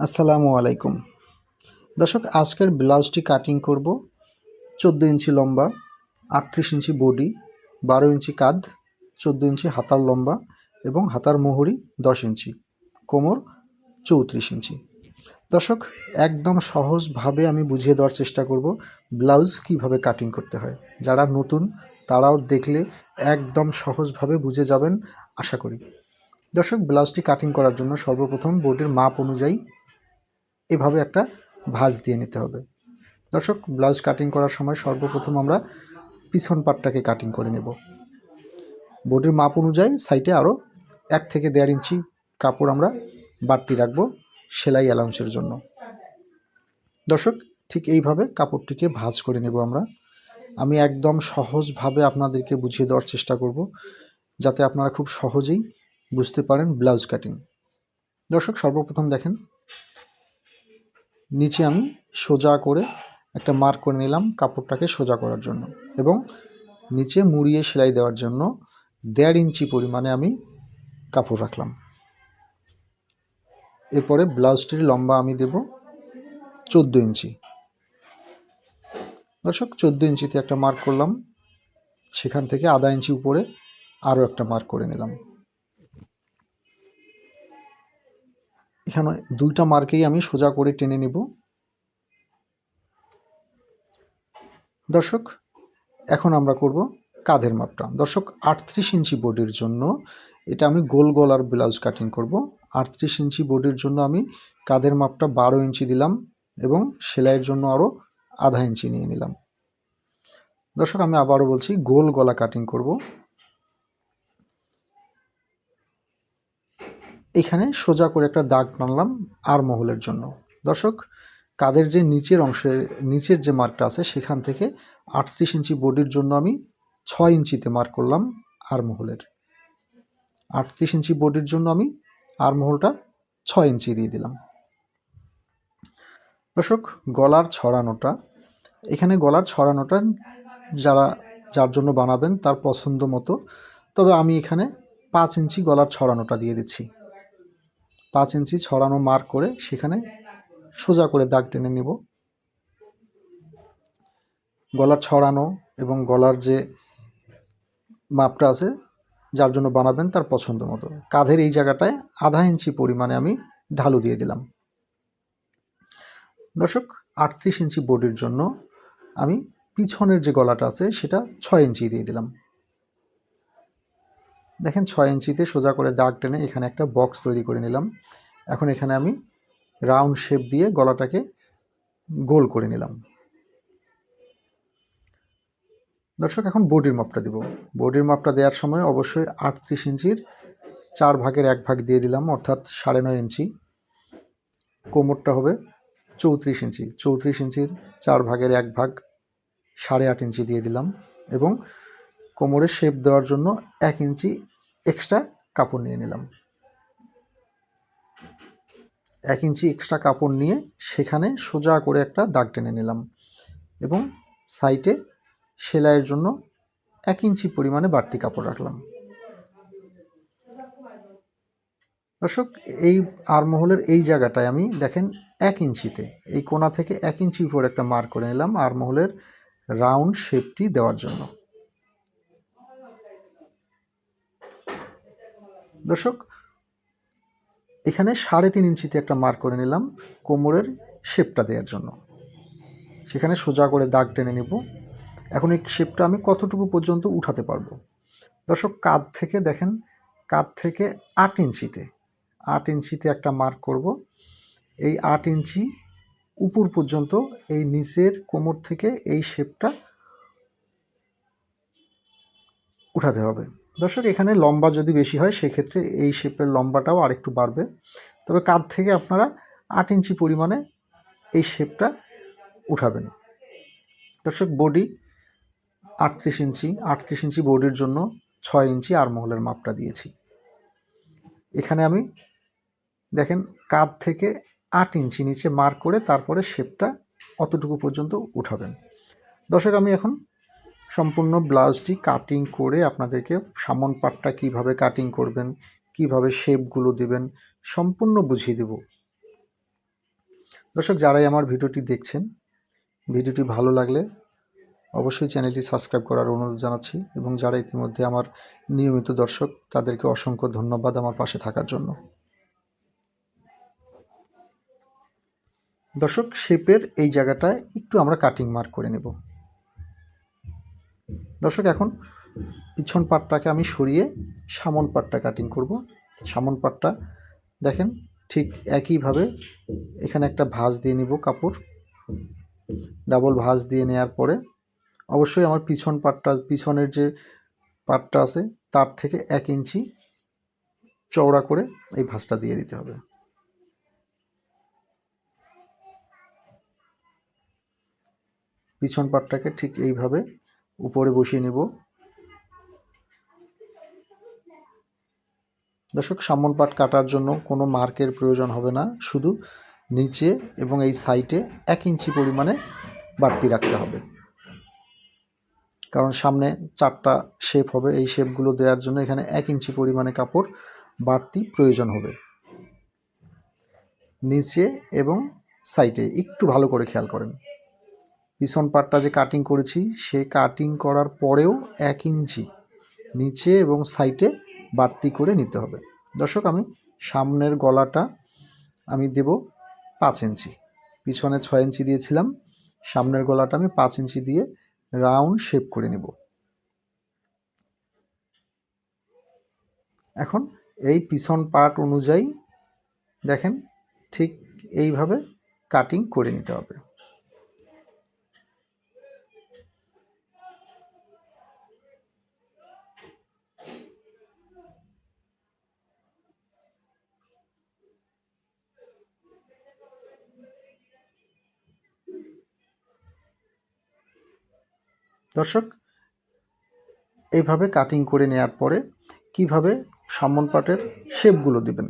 আসসালামু আলাইকুম। দর্শক, আজকের ব্লাউজটি কাটিং করব। চোদ্দ ইঞ্চি লম্বা, আটত্রিশ ইঞ্চি বডি, বারো ইঞ্চি কাঁধ, চোদ্দ ইঞ্চি হাতার লম্বা এবং হাতার মোহরি দশ ইঞ্চি, কোমর চৌত্রিশ ইঞ্চি। দর্শক, একদম সহজভাবে আমি বুঝিয়ে দেওয়ার চেষ্টা করব ব্লাউজ কীভাবে কাটিং করতে হয়। যারা নতুন, তারাও দেখলে একদম সহজভাবে বুঝে যাবেন, আশা করি। দর্শক, ব্লাউজটি কাটিং করার জন্য সর্বপ্রথম বডির মাপ অনুযায়ী এভাবে একটা ভাঁজ দিয়ে নিতে হবে। দর্শক, ব্লাউজ কাটিং করার সময় সর্বপ্রথম আমরা পিছন পাটটাকে কাটিং করে নেব। বডির মাপ অনুযায়ী সাইডে আরও এক থেকে দেড় ইঞ্চি কাপড় আমরা বাড়তি রাখব সেলাই অ্যালাউন্সের জন্য। দর্শক, ঠিক এইভাবে কাপড়টিকে ভাঁজ করে নেব আমরা। আমি একদম সহজভাবে আপনাদেরকে বুঝিয়ে দেওয়ার চেষ্টা করব, যাতে আপনারা খুব সহজেই বুঝতে পারেন ব্লাউজ কাটিং দর্শক, সর্বপ্রথম দেখেন নিচে আমি সোজা করে একটা মার্ক করে নিলাম কাপড়টাকে সোজা করার জন্য এবং নিচে মুড়িয়ে সেলাই দেওয়ার জন্য দেড় ইঞ্চি পরিমাণে আমি কাপড় রাখলাম। এরপরে ব্লাউজটির লম্বা আমি দেব চোদ্দ ইঞ্চি। দর্শক, চোদ্দ ইঞ্চিতে একটা মার্ক করলাম। সেখান থেকে আধা ইঞ্চি উপরে আরও একটা মার্ক করে নিলাম। এখানে দুইটা মার্কেই আমি সোজা করে টেনে নেব। দর্শক, এখন আমরা করব কাঁধের মাপটা। দর্শক, আটত্রিশ ইঞ্চি বডির জন্য এটা আমি গোল গলার ব্লাউজ কাটিং করব। আটত্রিশ ইঞ্চি বডির জন্য আমি কাঁধের মাপটা বারো ইঞ্চি দিলাম এবং সেলাইয়ের জন্য আরও আধা ইঞ্চি নিয়ে নিলাম। দর্শক, আমি আবারও বলছি, গোল গলা কাটিং করব। এখানে সোজা করে একটা দাগ টানলাম আর মহলের জন্য। দর্শক, কাদের যে নিচের অংশের নিচের যে মার্কটা আছে সেখান থেকে আটত্রিশ ইঞ্চি বডির জন্য আমি ছয় ইঞ্চিতে মার্ক করলাম আর মহলের। আটত্রিশ ইঞ্চি বডির জন্য আমি আর মহলটা ছয় ইঞ্চি দিয়ে দিলাম। দর্শক, গলার ছড়ানোটা। এখানে গলার ছড়ানোটা যারা, যার জন্য বানাবেন তার পছন্দ মতো। তবে আমি এখানে পাঁচ ইঞ্চি গলার ছড়ানোটা দিয়ে দিচ্ছি। পাঁচ ইঞ্চি ছড়ানো মার্ক করে সেখানে সোজা করে দাগ টেনে নিব। গলার ছড়ানো এবং গলার যে মাপটা আছে, যার জন্য বানাবেন তার পছন্দ মতো। কাঁধের এই জায়গাটায় আধা ইঞ্চি পরিমাণে আমি ঢালু দিয়ে দিলাম। দর্শক, আটত্রিশ ইঞ্চি বডির জন্য আমি পিছনের যে গলাটা আছে, সেটা ছয় ইঞ্চি দিয়ে দিলাম। দেখেন ছয় ইঞ্চিতে সোজা করে দাগ টেনে এখানে একটা বক্স তৈরি করে নিলাম। এখন এখানে আমি রাউন্ড শেপ দিয়ে গলাটাকে গোল করে নিলাম। দর্শক, এখন বডির মাপটা দিব। বডির মাপটা দেওয়ার সময় অবশ্যই আটত্রিশ ইঞ্চির চার ভাগের এক ভাগ দিয়ে দিলাম, অর্থাৎ সাড়ে নয় ইঞ্চি। কোমরটা হবে চৌত্রিশ ইঞ্চি। চৌত্রিশ ইঞ্চির চার ভাগের এক ভাগ সাড়ে আট ইঞ্চি দিয়ে দিলাম এবং কোমরে শেপ দেওয়ার জন্য এক ইঞ্চি এক্সট্রা কাপড় নিয়ে নিলাম। এক ইঞ্চি এক্সট্রা কাপড় নিয়ে সেখানে সোজা করে একটা দাগ টেনে নিলাম এবং সাইটে সেলাইয়ের জন্য এক ইঞ্চি পরিমাণে বাড়তি কাপড় রাখলাম। দর্শক, এই আরমহলের এই জায়গাটায় আমি, দেখেন, এক ইঞ্চিতে, এই কোনা থেকে এক ইঞ্চি উপর একটা মার্ক করে নিলাম আরমহলের রাউন্ড শেপটি দেওয়ার জন্য। দর্শক, এখানে সাড়ে তিন ইঞ্চিতে একটা মার্ক করে নিলাম কোমরের শেপটা দেওয়ার জন্য। সেখানে সোজা করে দাগ টেনে নেব। এখন এই শেপটা আমি কতটুকু পর্যন্ত উঠাতে পারব? দর্শক, কাঁধ থেকে দেখেন, কাঁধ থেকে আট ইঞ্চিতে আট ইঞ্চিতে একটা মার্ক করব। এই আট ইঞ্চি উপর পর্যন্ত এই নিচের কোমর থেকে এই শেপটা উঠাতে হবে। দর্শক, এখানে লম্বা যদি বেশি হয়, সেক্ষেত্রে এই শেপের লম্বাটাও আরেকটু বাড়বে। তবে কাঁধ থেকে আপনারা আট ইঞ্চি পরিমাণে এই শেপটা উঠাবেন। দর্শক বডি আটত্রিশ ইঞ্চি আটত্রিশ ইঞ্চি বডির জন্য ছয় ইঞ্চি আরমহলের মাপটা দিয়েছি। এখানে আমি, দেখেন, কাঁধ থেকে আট ইঞ্চি নিচে মার্ক করে তারপরে শেপটা অতটুকু পর্যন্ত উঠাবেন। দর্শক, আমি এখন সম্পূর্ণ ব্লাউজটি কাটিং করে আপনাদেরকে সামন পাটটা কীভাবে কাটিং করবেন, কীভাবে শেপগুলো দেবেন, সম্পূর্ণ বুঝিয়ে দেব। দর্শক, যারাই আমার ভিডিওটি দেখছেন, ভিডিওটি ভালো লাগলে অবশ্যই চ্যানেলটি সাবস্ক্রাইব করার অনুরোধ জানাচ্ছি এবং যারা ইতিমধ্যে আমার নিয়মিত দর্শক, তাদেরকে অসংখ্য ধন্যবাদ আমার পাশে থাকার জন্য। দর্শক শেপের এই জায়গাটায় একটু আমরা কাটিং মার্ক করে নেব। দর্শক, এখন পিছন পাটটাকে আমি সরিয়ে সামন পাটটা কাটিং করব। সামন পাটটা দেখেন ঠিক একইভাবে এখানে একটা ভাঁজ দিয়ে নিব কাপড়। ডাবল ভাঁজ দিয়ে নেওয়ার পরে অবশ্যই আমার পিছন পাটটা, পিছনের যে পাটটা আছে তার থেকে এক ইঞ্চি চওড়া করে এই ভাঁজটা দিয়ে দিতে হবে। পিছন পাটটাকে ঠিক এইভাবে উপরে বসিয়ে নেব। দর্শক, সামন পাট কাটার জন্য কোনো মার্কের প্রয়োজন হবে না। শুধু নিচে এবং এই সাইটে এক ইঞ্চি পরিমাণে বাড়তি রাখতে হবে। কারণ সামনে চারটা শেপ হবে। এই শেপগুলো দেওয়ার জন্য এখানে এক ইঞ্চি পরিমাণে কাপড় বাড়তি প্রয়োজন হবে। নিচে এবং সাইটে একটু ভালো করে খেয়াল করেন। পিছন পাটটা যে কাটিং করেছি, সে কাটিং করার পরেও এক ইঞ্চি নিচে এবং সাইডে বাড়তি করে নিতে হবে। দর্শক, আমি সামনের গলাটা আমি দেব পাঁচ ইঞ্চি। পিছনে ছয় ইঞ্চি দিয়েছিলাম, সামনের গলাটা আমি পাঁচ ইঞ্চি দিয়ে রাউন্ড শেপ করে নেব। এখন এই পিছন পার্ট অনুযায়ী দেখেন, ঠিক এইভাবে কাটিং করে নিতে হবে। দর্শক, এইভাবে কাটিং করে নেওয়ার পরে কীভাবে সামন পাটের শেপগুলো দিবেন?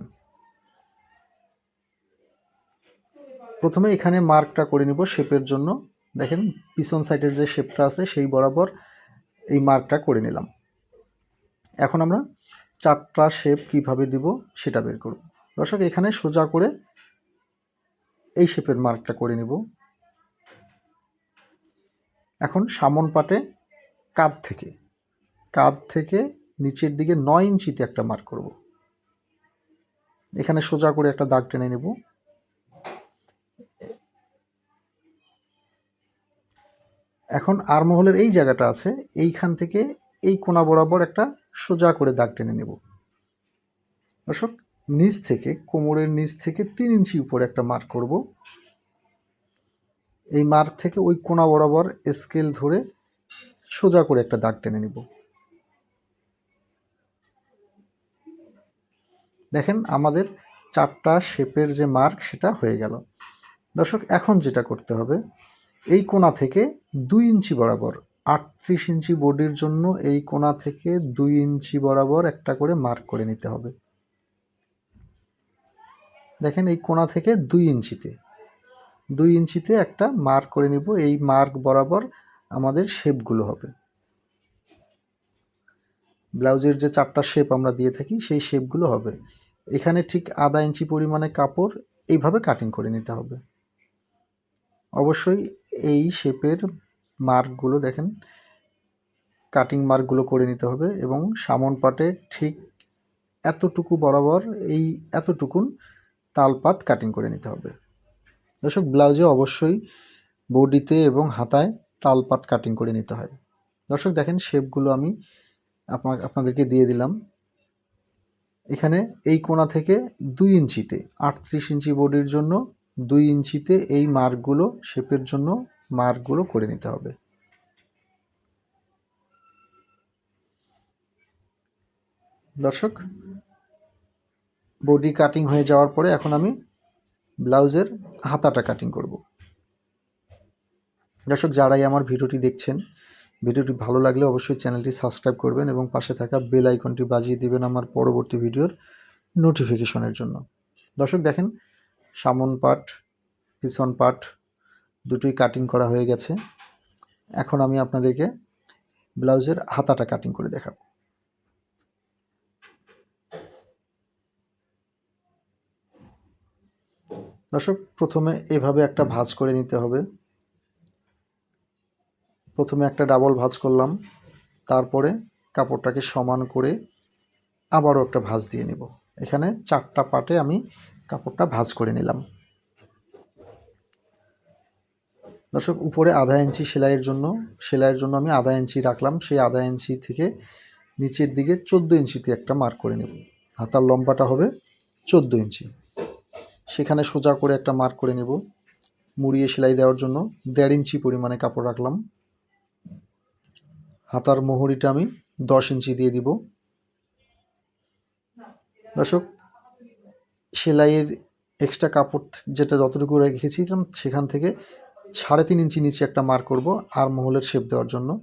প্রথমে এখানে মার্কটা করে নিব শেপের জন্য। দেখেন, পিছন সাইডের যে শেপটা আছে, সেই বরাবর এই মার্কটা করে নিলাম। এখন আমরা চারটা শেপ কীভাবে দিব সেটা বের করব। দর্শক, এখানে সোজা করে এই শেপের মার্কটা করে নিব। এখন সামন পাটে কাঁধ থেকে। কাঁধ থেকে নিচের দিকে নয় ইঞ্চিতে একটা মার্ক করব। এখানে সোজা করে একটা দাগ টেনে নেব। এখন আরমহলের এই জায়গাটা আছে, এইখান থেকে এই কোনা বরাবর একটা সোজা করে দাগ টেনে নেব। দর্শক, নিচ থেকে, কোমরের নিচ থেকে তিন ইঞ্চি উপরে একটা মার্ক করব। এই মার্ক থেকে ওই কোনা বরাবর স্কেল ধরে সোজা করে একটা দাগ টেনে নিব। দেখেন আমাদের চারটা শেপের যে মার্ক সেটা হয়ে গেল। দর্শক, এখন যেটা করতে হবে, এই কোনা থেকে দুই ইঞ্চি বরাবর, আটত্রিশ ইঞ্চি বডির জন্য এই কোনা থেকে দুই ইঞ্চি বরাবর একটা করে মার্ক করে নিতে হবে। দেখেন এই কোনা থেকে দুই ইঞ্চিতে দুই ইঞ্চিতে একটা মার্ক করে নিব। এই মার্ক বরাবর আমাদের শেপগুলো হবে। ব্লাউজের যে চারটা শেপ আমরা দিয়ে থাকি, সেই শেপগুলো হবে। এখানে ঠিক আধা ইঞ্চি পরিমাণে কাপড় এইভাবে কাটিং করে নিতে হবে। অবশ্যই এই শেপের মার্কগুলো দেখেন কাটিং মার্কগুলো করে নিতে হবে এবং সামন পাটে ঠিক এতটুকু বরাবর এই এতটুকুন তালপাত কাটিং করে নিতে হবে। দর্শক, ব্লাউজে অবশ্যই বডিতে এবং হাতায় তালপাত কাটিং করে নিতে হয়। দর্শক, দেখেন শেপগুলো আমি আপনার আপনাদেরকে দিয়ে দিলাম। এখানে এই কোণা থেকে দুই ইঞ্চিতে, আটত্রিশ ইঞ্চি বডির জন্য দুই ইঞ্চিতে এই মার্কগুলো শেপের জন্য মার্কগুলো করে নিতে হবে। দর্শক, বডি কাটিং হয়ে যাওয়ার পরে এখন আমি ব্লাউজের হাতাটা কাটিং করব। দর্শক, যারাই আমার ভিডিওটি দেখছেন, ভিডিওটি ভালো লাগলে অবশ্যই চ্যানেলটি সাবস্ক্রাইব করবেন এবং পাশে থাকা বেল আইকনটি বাজিয়ে দিবেন আমার পরবর্তী ভিডিওর নোটিফিকেশনের জন্য। দর্শক, দেখেন, সামন পাট, পিছন পাট দুটোই কাটিং করা হয়ে গেছে। এখন আমি আপনাদেরকে ব্লাউজের হাতাটা কাটিং করে দেখাবো। দর্শক, প্রথমে এভাবে একটা ভাজ করে নিতে হবে। প্রথমে একটা ডাবল ভাজ করলাম। তারপরে কাপড়টাকে সমান করে আবারও একটা ভাজ দিয়ে নেব। এখানে চারটা পাটে আমি কাপড়টা ভাজ করে নিলাম। দর্শক, উপরে আধা ইঞ্চি সেলাইয়ের জন্য সেলাইয়ের জন্য আমি আধা ইঞ্চি রাখলাম। সেই আধা ইঞ্চি থেকে নিচের দিকে চোদ্দ ইঞ্চিতে একটা মার্ক করে নেব। হাতার লম্বাটা হবে চোদ্দ ইঞ্চি। সেখানে সোজা করে একটা মার্ক করে নেব। মুড়িয়ে সেলাই দেওয়ার জন্য দেড় ইঞ্চি পরিমাণে কাপড় রাখলাম। হাতার মোহরিটা আমি দশ ইঞ্চি দিয়ে দিব। দর্শক, সেলাইয়ের এক্সট্রা কাপড় যেটা যতটুকু রেখেছিলাম সেখান থেকে সাড়ে তিন ইঞ্চি নিচে একটা মার্ক করব আর মহলের শেপ দেওয়ার জন্য।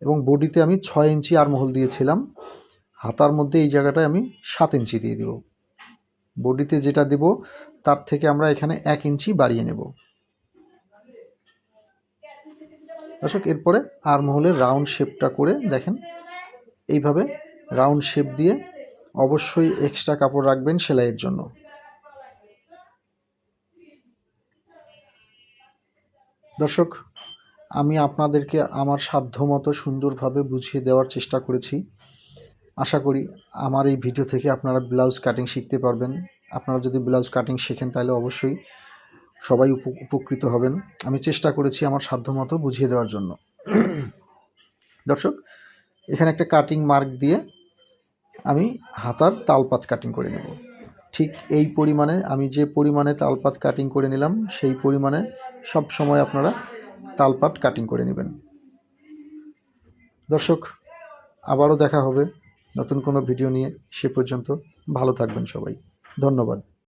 এবং বডিতে আমি ছয় ইঞ্চি আর মহল দিয়েছিলাম। হাতার মধ্যে এই জায়গাটায় আমি সাত ইঞ্চি দিয়ে দিব। বডিতে যেটা দেব, তার থেকে আমরা এখানে এক ইঞ্চি বাড়িয়ে নেব। দর্শক, এরপরে আর মহলের রাউন্ড শেপটা করে দেখেন, এইভাবে রাউন্ড শেপ দিয়ে অবশ্যই এক্সট্রা কাপড় রাখবেন সেলাইয়ের জন্য। দর্শক, আমি আপনাদেরকে আমার সাধ্যমতো সুন্দরভাবে বুঝিয়ে দেওয়ার চেষ্টা করেছি। আশা করি আমার এই ভিডিও থেকে আপনারা ব্লাউজ কাটিং শিখতে পারবেন। আপনারা যদি ব্লাউজ কাটিং শেখেন, তাহলে অবশ্যই সবাই উপ- উপকৃত হবেন। আমি চেষ্টা করেছি আমার সাধ্যমতো বুঝিয়ে দেওয়ার জন্য। দর্শক, এখানে একটা কাটিং মার্ক দিয়ে আমি হাতার তালপাত কাটিং করে নেব। ঠিক এই পরিমাণে, আমি যে পরিমাণে তালপাত কাটিং করে নিলাম, সেই পরিমাণে সব সময় আপনারা তালপাত কাটিং করে নেবেন। দর্শক, আবারও দেখা হবে। নতুন কোনো ভিডিও নিয়ে সে পর্যন্ত ভালো থাকবেন সবাই। ধন্যবাদ।